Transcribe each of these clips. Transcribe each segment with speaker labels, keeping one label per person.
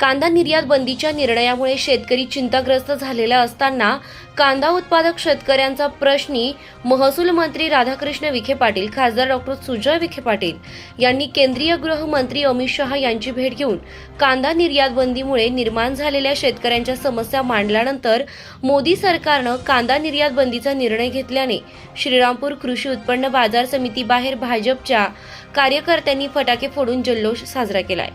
Speaker 1: कांदा निर्यात बंदीच्या निर्णयामुळे शेतकरी चिंताग्रस्त झालेला असताना कांदा उत्पादक शेतकऱ्यांचा प्रश्नी महसूल मंत्री राधाकृष्ण विखे पाटील खासदार डॉक्टर सुजय विखे पाटील यांनी केंद्रीय गृहमंत्री अमित शहा यांची भेट घेऊन कांदा निर्यात बंदीमुळे निर्माण झालेल्या शेतकऱ्यांच्या समस्या मांडल्यानंतर मोदी सरकारनं कांदा निर्यात बंदीचा निर्णय घेतल्याने श्रीरामपूर कृषी उत्पन्न बाजार समितीबाहेर भाजपच्या कार्यकर्त्यांनी फटाके फोडून जल्लोष साजरा केलाय.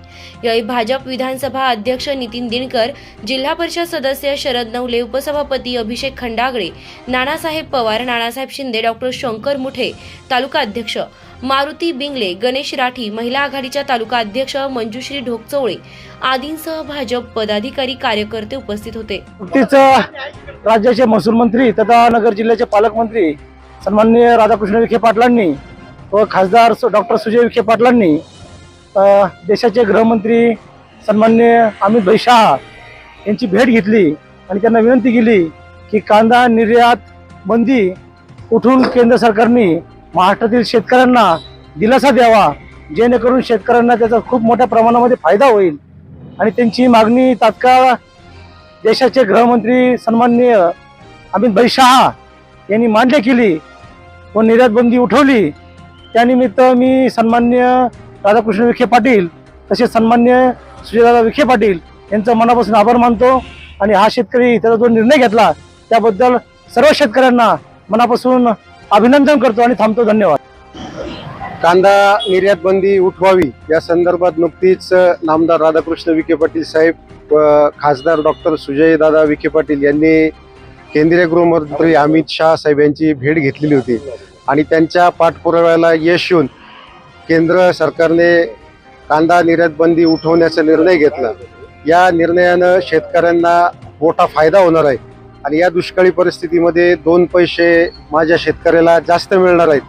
Speaker 1: यावेळी भाजप विधानसभा अध्यक्ष नितीन दिनकर जिल्हा परिषद सदस्य शरद नवले उपसभापती अभिषेक खंडागळे नानासाहेब पवार नानासाहेब शिंदे डॉक्टर शंकर मुठे तालुका अध्यक्ष मारुती बिंगले गणेश राठी महिला आघाडीच्या तालुका अध्यक्ष मंजुश्री ढोकचवळे आदींसह भाजप पदाधिकारी कार्यकर्ते उपस्थित होते.
Speaker 2: राज्याचे महसूल मंत्री तथा नगर जिल्ह्याचे पालकमंत्री सन्माननीय राधाकृष्ण विखे पाटलांनी व खासदार डॉक्टर सुजय विखे पाटलांनी देशाचे गृहमंत्री सन्मान्य अमित भाई शहा यांची भेट घेतली आणि त्यांना विनंती केली की कांदा निर्यात बंदी उठून केंद्र सरकारने महाराष्ट्रातील शेतकऱ्यांना दिलासा द्यावा जेणेकरून शेतकऱ्यांना त्याचा खूप मोठ्या प्रमाणामध्ये फायदा होईल. आणि त्यांची मागणी तात्काळ देशाचे गृहमंत्री सन्माननीय अमित भाई शहा यांनी मान्य केली व निर्यात बंदी उठवली. त्यानिमित्त मी सन्मान्य राधाकृष्ण विखे पाटील तसेच सन्मान्य सुजयदादा विखे पाटील यांचा मनापासून आभार मानतो आणि हा शेतकरी त्याचा जो निर्णय घेतला त्याबद्दल सर्व शेतकऱ्यांना मनापासून अभिनंदन करतो आणि थांबतो. धन्यवाद.
Speaker 3: कांदा निर्यात बंदी उठवावी या संदर्भात नुकतीच नामदार राधाकृष्ण विखे पाटील साहेब व खासदार डॉक्टर सुजय दादा विखे पाटील यांनी केंद्रीय गृहमंत्री अमित शहा साहेब यांची भेट घेतलेली होती आणि त्यांच्या पाठपुराव्याला यश येऊन केंद्र सरकारने कांदा निर्यात बंदी उठवण्याचा निर्णय घेतला. या निर्णयानं शेतकऱ्यांना मोठा फायदा होणार आहे आणि या दुष्काळी परिस्थितीमध्ये दोन पैसे माझ्या शेतकऱ्याला जास्त मिळणार आहेत.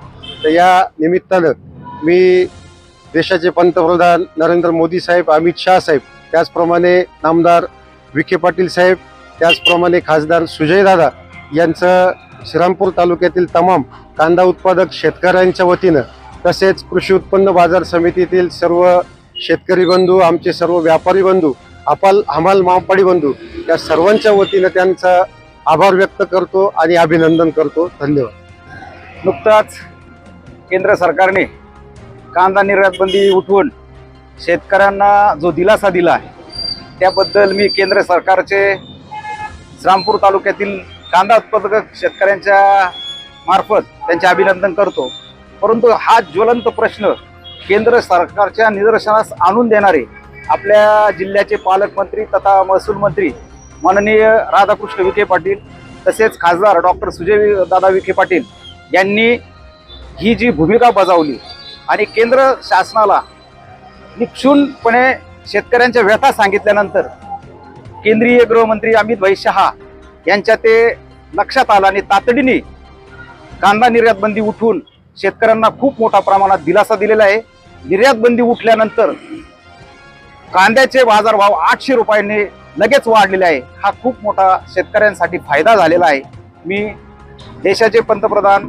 Speaker 3: तर या निमित्तानं मी देशाचे पंतप्रधान नरेंद्र मोदी साहेब अमित शाह साहेब त्याचप्रमाणे नामदार विखे पाटील साहेब त्याचप्रमाणे खासदार सुजयदादा यांचं श्रीरामपूर तालुक्यातील तमाम कांदा उत्पादक शेतकऱ्यांच्या वतीनं तसेच कृषी उत्पन्न बाजार समितीतील सर्व शेतकरी बंधू आमचे सर्व व्यापारी बंधू अपाल हमाल मामपाडी बंधू या सर्वांच्या वतीनं त्यांचा आभार व्यक्त करतो आणि अभिनंदन करतो. धन्यवाद.
Speaker 4: नुकताच केंद्र सरकारने कांदा निर्यातबंदी उठवून शेतकऱ्यांना जो दिलासा दिला आहे त्याबद्दल मी केंद्र सरकारचे श्रामपूर तालुक्यातील कांदा उत्पादक शेतकऱ्यांच्या मार्फत त्यांचे अभिनंदन करतो. परंतु हा ज्वलंत प्रश्न केंद्र सरकारच्या निदर्शनास आणून देणारे आपल्या जिल्ह्याचे पालकमंत्री तथा महसूल मंत्री माननीय राधाकृष्ण विखे पाटील तसेच खासदार डॉक्टर सुजय दादा विखे पाटील यांनी ही जी भूमिका बजावली आणि केंद्र शासनाला निक्षूनपणे शेतकऱ्यांच्या व्यथा सांगितल्यानंतर केंद्रीय गृहमंत्री अमित भाई शहा यांच्या ते लक्षात आलं आणि तातडीने कांदा निर्यात बंदी उठून शेतकऱ्यांना खूप मोठ्या प्रमाणात दिलासा दिलेला आहे. निर्यात बंदी उठल्यानंतर कांद्याचे बाजारभाव आठशे रुपयांनी लगेच वाढलेले आहे. हा खूप मोठा शेतकऱ्यांसाठी फायदा झालेला आहे. मी देशाचे पंतप्रधान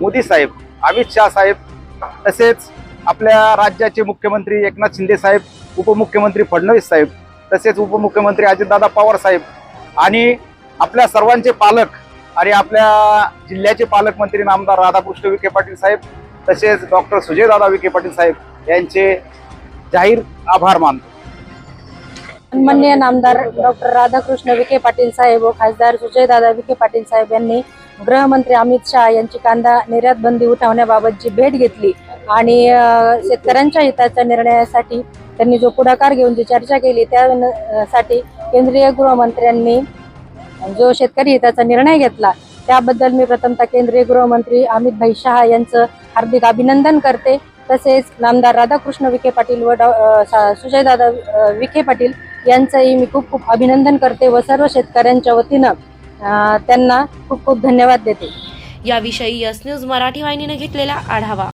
Speaker 4: मोदी साहेब अमित शाह साहेब तसेच आपल्या राज्याचे मुख्यमंत्री एकनाथ शिंदे साहेब उपमुख्यमंत्री फडणवीस साहेब तसेच उपमुख्यमंत्री अजितदादा पवार साहेब आणि आपल्या सर्वांचे पालक आणि आपल्या जिल्ह्याचे पालकमंत्री नामदार राधाकृष्ण विखे पाटील साहेब तसेच डॉक्टर सुजयदादा विखे पाटील साहेब यांचे जाहीर आभार मानतो.
Speaker 5: सन्मान्य नामदार डॉक्टर राधाकृष्ण विखे पाटील साहेब व खासदार सुजयदादा विखे पाटील साहेब यांनी गृहमंत्री अमित शहा यांची कांदा निर्यात बंदी उठवण्याबाबतची भेट घेतली आणि शेतकऱ्यांच्या हिताच्या निर्णयासाठी त्यांनी जो पुढाकार घेऊन जी चर्चा केली त्यासाठी केंद्रीय गृहमंत्र्यांनी जो शेतकरी हिताचा निर्णय घेतला त्याबद्दल मी प्रथमतः केंद्रीय गृहमंत्री अमित भाई शहा यांचं हार्दिक अभिनंदन करते. तसेच नामदार राधाकृष्ण विखे पाटील व सा- सुजयदादा विखे पाटील यांचंही मी खूप खूप अभिनंदन करते व सर्व शेतकऱ्यांच्या वतीनं त्यांना खूप खूप धन्यवाद देते.
Speaker 1: याविषयी यस न्यूज मराठी वाहिनीने घेतलेला आढावा.